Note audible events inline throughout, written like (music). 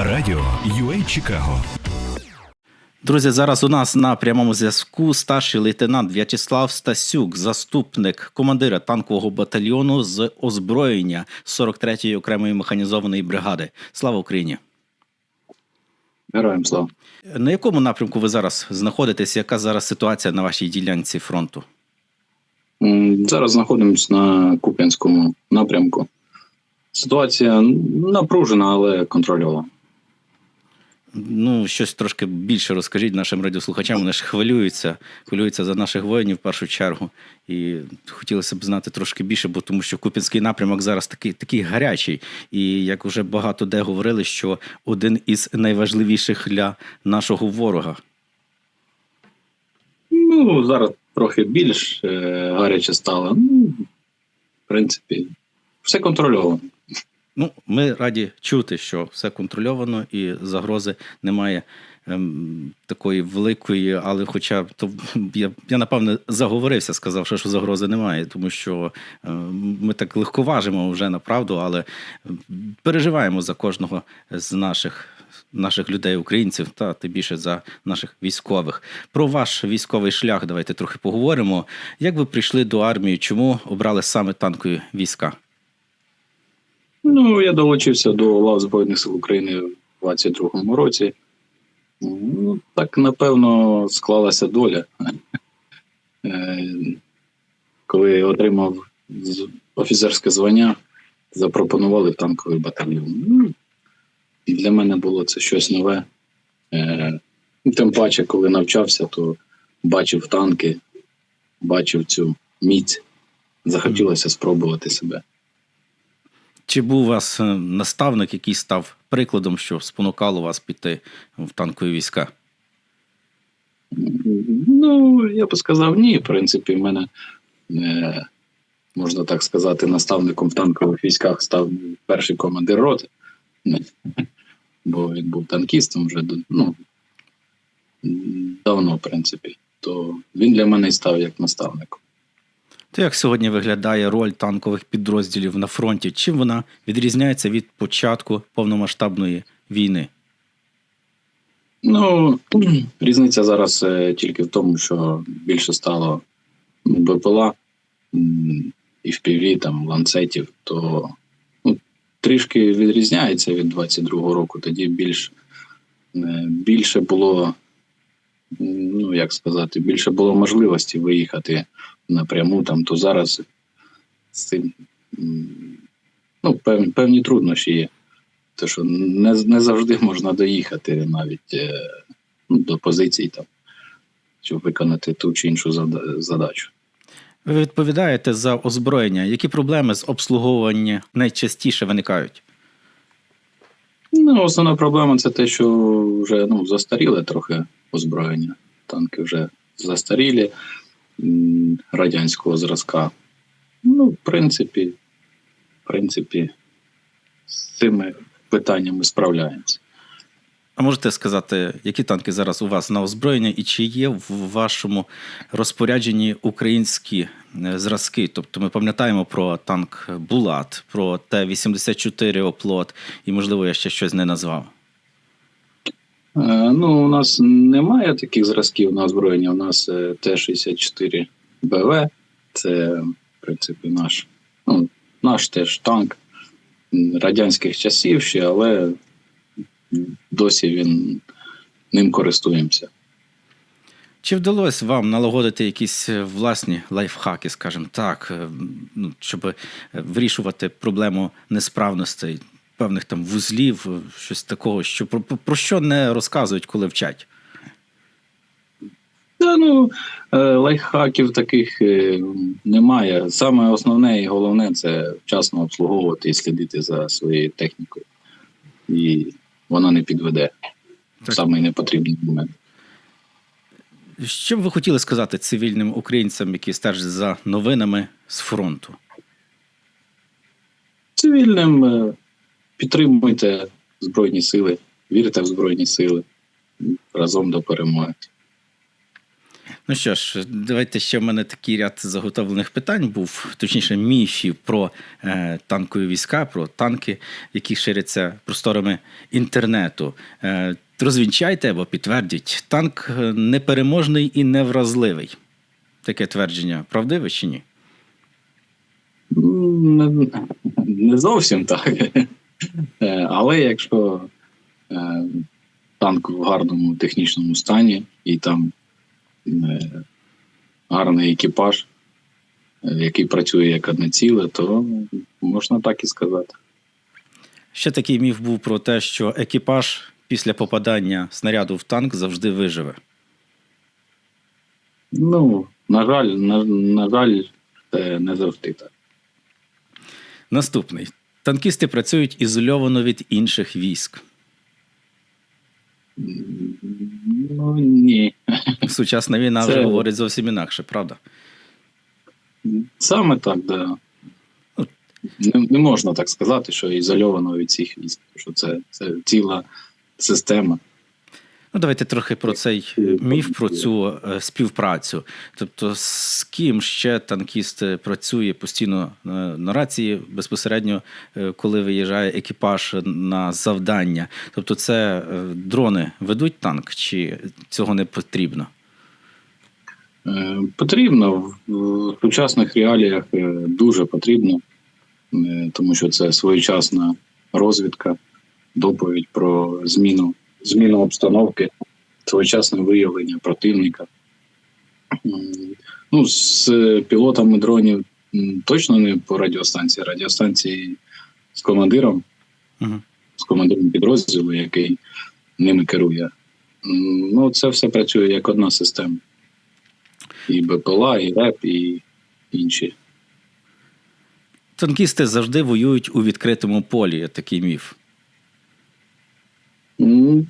Радіо UA Чикаго. Друзі, зараз у нас на прямому зв'язку старший лейтенант В'ячеслав Стасюк, заступник командира танкового батальйону з озброєння 43-ї окремої механізованої бригади. Слава Україні! Героям слава. На якому напрямку ви зараз знаходитесь? Яка зараз ситуація на вашій ділянці фронту? Зараз знаходимося на Куп'янському напрямку. Ситуація напружена, але контрольована. Ну, щось трошки більше розкажіть нашим радіослухачам. Вони ж хвилюються, хвилюються за наших воїнів в першу чергу. І хотілося б знати трошки більше, бо тому що Купінський напрямок зараз такий, такий гарячий. І як вже багато де говорили, що один із найважливіших для нашого ворога. Ну, зараз трохи більш е, гаряче стало. Ну, в принципі, все контрольовано. Ну, ми раді чути, що все контрольовано і загрози немає ем, такої великої, але хоча то я, я напевне заговорився, сказавши, що загрози немає, тому що ем, ми так легковажимо вже на правду, але ем, переживаємо за кожного з наших. Наших людей, українців, та тим більше за наших військових. Про ваш військовий шлях давайте трохи поговоримо. Як ви прийшли до армії? Чому обрали саме танкові війська? Ну, я долучився до лав Збройних сил України в 22-му році. Ну, так, напевно, склалася доля. (laughs) Е, Коли отримав офіцерське звання, запропонували танковий батальйон. Ну, і для мене було це щось нове. Е, ну, Тим паче, коли навчався, то бачив танки, бачив цю міць. Захотілося спробувати себе. Чи був у вас е, наставник, який став прикладом, що спонукало вас піти в танкові війська? Ну, я би сказав, ні. В принципі, в мене, е, можна так сказати, наставником в танкових військах став перший командир роти. (laughs) Бо він був танкістом вже ну, давно, в принципі. То він для мене і став як наставником. То як сьогодні виглядає роль танкових підрозділів на фронті? Чим вона відрізняється від початку повномасштабної війни? Ну, (clears throat) різниця зараз е, тільки в тому, що більше стало БПЛА і в піві, там, ланцетів, то ну, трішки відрізняється від 22-го року. Тоді більш, е, більше було, ну як сказати, більше було можливості виїхати напряму, там, то зараз з цим ну, певні, певні труднощі є. То що не, не завжди можна доїхати навіть е, ну, до позицій, там, щоб виконати ту чи іншу задачу. Ви відповідаєте за озброєння. Які проблеми з обслуговування найчастіше виникають? Ну, основна проблема це те, що вже ну, застаріле трохи озброєння. Танки вже застарілі радянського зразка. Ну, в принципі, в принципі, з цими питаннями справляємося. А можете сказати, які танки зараз у вас на озброєння, і чи є в вашому розпорядженні українські е, зразки? Тобто ми пам'ятаємо про танк Булат, про Т-84 Оплот, і, можливо, я ще щось не назвав. Е, Ну, у нас немає таких зразків на озброєння. У нас е, Т-64 БВ. Це, в принципі, наш, ну, наш теж танк радянських часів ще, але досі він ним користуємося. Чи вдалося вам налагодити якісь е, власні лайфхаки, скажімо так, ну, щоб вирішувати проблему несправностей, певних там вузлів, щось такого, що про, про що не розказують, коли вчать? Та, ну, е, лайфхаків таких е, немає. Саме основне і головне це вчасно обслуговувати і слідити за своєю технікою. І вона не підведе Так. самий непотрібний момент. Що б ви хотіли сказати цивільним українцям, які стежать за новинами з фронту? Цивільним е, підтримуйте Збройні сили, вірте в Збройні сили разом до перемоги. Ну що ж, давайте ще в мене такий ряд заготовлених питань був, точніше, міфів про е, танкові війська, про танки, які ширяться просторами інтернету. Е, розвінчайте або підтвердіть, танк е, непереможний і невразливий. Таке твердження правдиве чи ні? Не, не зовсім так. Е, Але якщо е, танк в гарному технічному стані і там е, гарний екіпаж, який працює як одне ціле, то можна так і сказати. Ще такий міф був про те, що екіпаж після попадання снаряду в танк завжди виживе. Ну, на жаль, на, на жаль, це не завжди так. Наступний. Танкісти працюють ізольовано від інших військ. Ну ні. Сучасна війна Це- вже говорить зовсім інакше, правда? Саме так, да. Ну. Не, не можна так сказати, що ізольовано від всіх військ, що це, це ціла система. Ну, давайте трохи про цей міф, про цю е, співпрацю. Тобто, з ким ще танкіст е, працює постійно е, на рації, безпосередньо, коли виїжджає екіпаж на завдання. Тобто, це дрони ведуть танк, чи цього не потрібно? Потрібно в, сучасних реаліях дуже потрібно, тому що це своєчасна розвідка, доповідь про зміну, зміну обстановки, своєчасне виявлення противника. Ну, з е, пілотами дронів точно не по радіостанції. Радіостанції з командиром, Угу. з командиром підрозділу, який ними керує. Ну, це все працює як одна система і БПЛА, і РЕП, і інші. Танкісти завжди воюють у відкритому полі, такий міф. Ну,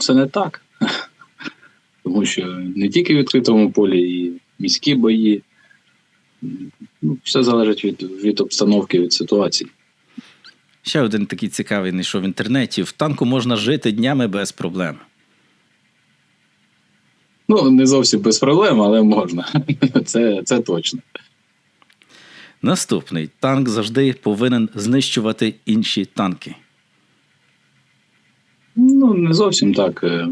це не так. (laughs) Тому що не тільки в відкритому полі, і міські бої. Ну, все залежить від, від обстановки, від ситуації. Ще один такий цікавий знайшов в інтернеті. В танку можна жити днями без проблем. Ну, не зовсім без проблем, але можна. (laughs) Це, це точно. Наступний танк завжди повинен знищувати інші танки. Ну, не зовсім так. Е,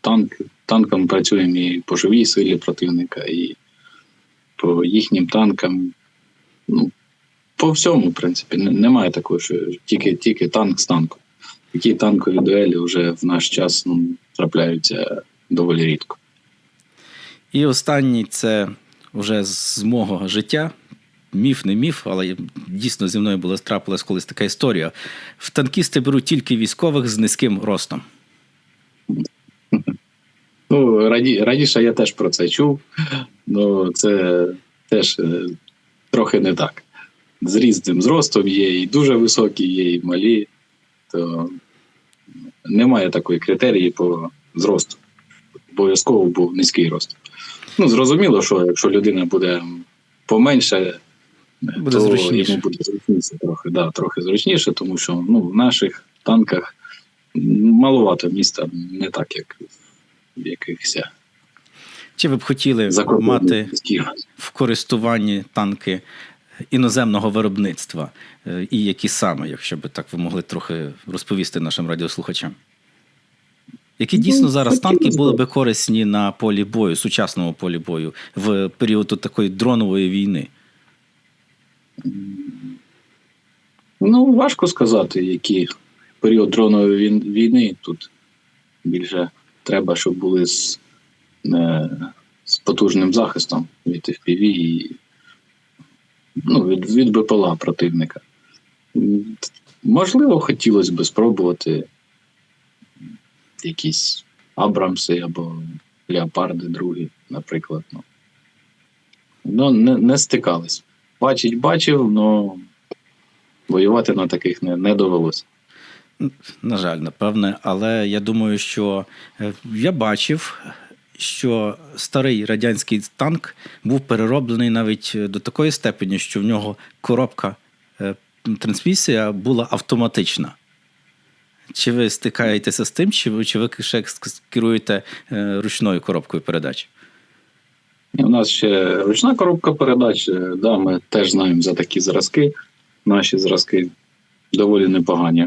Танк, танком працюємо і по живій силі противника, і по їхнім танкам. Ну, по всьому, в принципі, немає такого, що тільки, тільки танк з танком. Такі танкові дуелі вже в наш час ну, трапляються доволі рідко. І останній це вже з мого життя. Міф, не міф, але дійсно зі мною була трапилась колись така історія. В танкісти беруть тільки військових з низьким ростом. Ну, раді, раніше я теж про це чув, але це теж е, трохи не так. З різним зростом є і дуже високі, є і малі. То немає такої критерії по зросту. Обов'язково був низький рост. Ну, зрозуміло, що якщо людина буде поменше, Буде то зручніше. йому буде зручніше трохи, да, трохи зручніше, тому що ну, в наших танках маловато міста, не так, як в якихось Чи ви б хотіли мати в користуванні танки іноземного виробництва? Е, І які саме, якщо б так ви могли трохи розповісти нашим радіослухачам? Які дійсно Ну, зараз танки були би корисні на полі бою, сучасному полі бою, в період такої дронової війни? Ну, важко сказати, які період дронової війни тут більше треба, щоб були з, е, з потужним захистом від FPV і ну, від, від БПЛА противника. Можливо, хотілося б спробувати якісь Абрамси або Леопарди другі, наприклад. Ну, ну не, не стикались. Бачить, бачив, але воювати на таких не, не довелося. На жаль, напевне, але я думаю, що е, я бачив, що старий радянський танк був перероблений навіть е, до такої степені, що в нього коробка е, трансмісія була автоматична. Чи ви стикаєтеся з тим, чи ви, чи ви ще керуєте ручною коробкою передач? У нас ще ручна коробка передач. е, Да, ми теж знаємо за такі зразки. Наші зразки доволі непогані,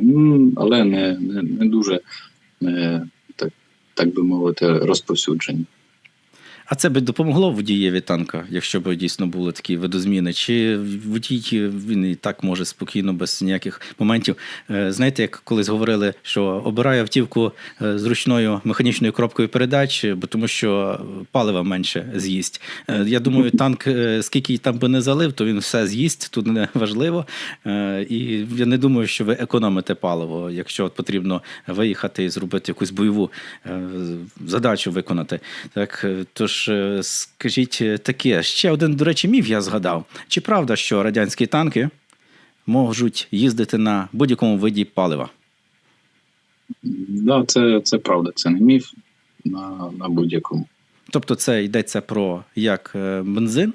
але не, не, не дуже, не, так, так би мовити, розповсюджені. А це би допомогло водієві танка, якщо б дійсно були такі видозміни? Чи водій він і так може спокійно, без ніяких моментів? Е, Знаєте, як колись говорили, що обираю автівку е, з ручною механічною коробкою передач, бо тому що палива менше з'їсть. Е, Я думаю, танк, скільки там би не залив, то він все з'їсть, тут не важливо. І я не думаю, що ви економите паливо, якщо от потрібно виїхати і зробити якусь бойову задачу виконати. Так, е, тож е, скажіть е, таке, ще один, до речі, міф я згадав. Чи правда, що радянські танки можуть їздити на будь-якому виді палива? Да, це, це правда, це не міф на, на будь-якому. Тобто це йдеться про як е, бензин,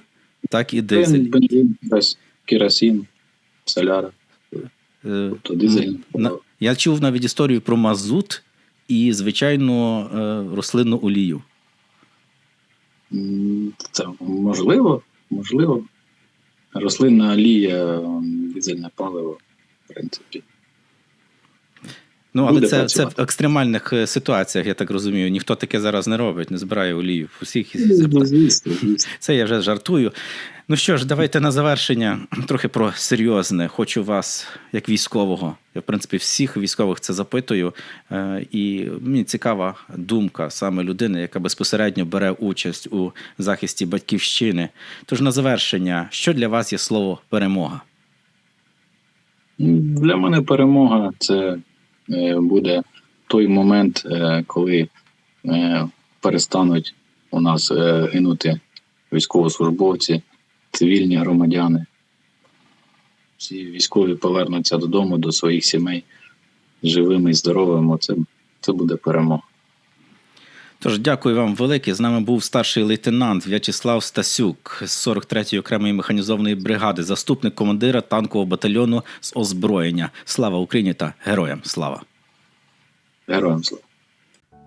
так і дизель. Бензин, без керосин, соляра, тобто дизель. Я чув навіть історію про мазут і, звичайно, рослинну олію. Це можливо, можливо. Рослинна олія, дизельне паливо, в принципі. Ну, але Буде це, це в екстремальних е, ситуаціях, я так розумію. Ніхто таке зараз не робить, не збирає олію. Усіх звісно. Це я вже жартую. Ну що ж, давайте на завершення трохи про серйозне. Хочу вас, як військового, я в принципі всіх військових це запитую. Е, І мені цікава думка саме людини, яка безпосередньо бере участь у захисті батьківщини. Тож на завершення, що для вас є слово перемога? Для мене перемога це е, буде той момент, е, коли перестануть у нас гинути військовослужбовці, цивільні громадяни. Всі військові повернуться додому до своїх сімей живими і здоровими. Це, це буде перемога. Тож дякую вам велике. З нами був старший лейтенант В'ячеслав Стасюк з 43-ї окремої механізованої бригади, заступник командира танкового батальйону з озброєння. Слава Україні та героям слава! Героям слава!